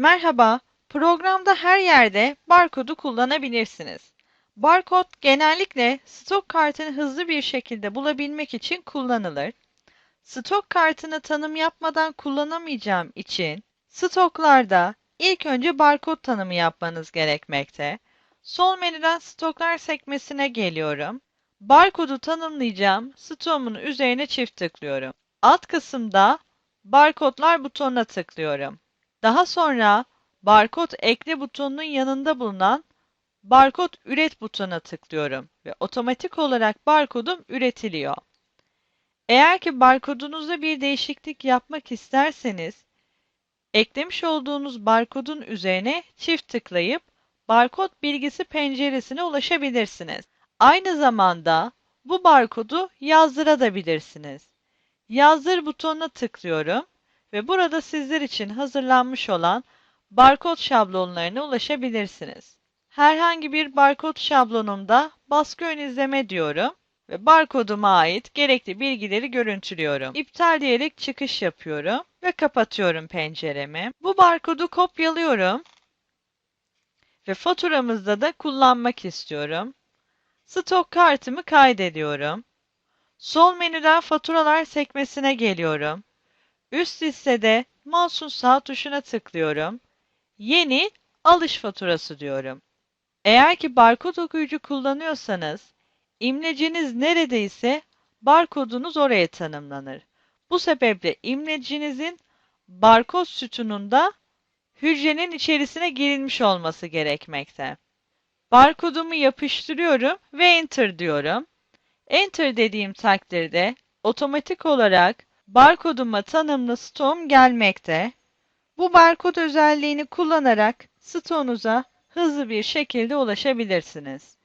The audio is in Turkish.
Merhaba, programda her yerde barkodu kullanabilirsiniz. Barkod genellikle stok kartını hızlı bir şekilde bulabilmek için kullanılır. Stok kartını tanım yapmadan kullanamayacağım için stoklarda ilk önce barkod tanımı yapmanız gerekmekte. Sol menüden stoklar sekmesine geliyorum. Barkodu tanımlayacağım stoğumun üzerine çift tıklıyorum. Alt kısımda barkodlar butonuna tıklıyorum. Daha sonra barkod ekle butonunun yanında bulunan barkod üret butonuna tıklıyorum ve otomatik olarak barkodum üretiliyor. Eğer ki barkodunuzda bir değişiklik yapmak isterseniz eklemiş olduğunuz barkodun üzerine çift tıklayıp barkod bilgisi penceresine ulaşabilirsiniz. Aynı zamanda bu barkodu yazdırabilirsiniz. Yazdır butonuna tıklıyorum ve burada sizler için hazırlanmış olan barkod şablonlarına ulaşabilirsiniz. Herhangi bir barkod şablonumda baskı ön izleme diyorum ve barkoduma ait gerekli bilgileri görüntülüyorum. İptal diyerek çıkış yapıyorum ve kapatıyorum penceremi. Bu barkodu kopyalıyorum ve faturamızda da kullanmak istiyorum. Stok kartımı kaydediyorum. Sol menüden faturalar sekmesine geliyorum. Üst listede mouse'un sağ tuşuna tıklıyorum. Yeni alış faturası diyorum. Eğer ki barkod okuyucu kullanıyorsanız, imleciniz neredeyse barkodunuz oraya tanımlanır. Bu sebeple imlecinizin barkod sütununda hücrenin içerisine girilmiş olması gerekmekte. Barkodumu yapıştırıyorum ve Enter diyorum. Enter dediğim takdirde otomatik olarak barkoduma tanımlı stoğum gelmekte. Bu barkod özelliğini kullanarak stoğunuza hızlı bir şekilde ulaşabilirsiniz.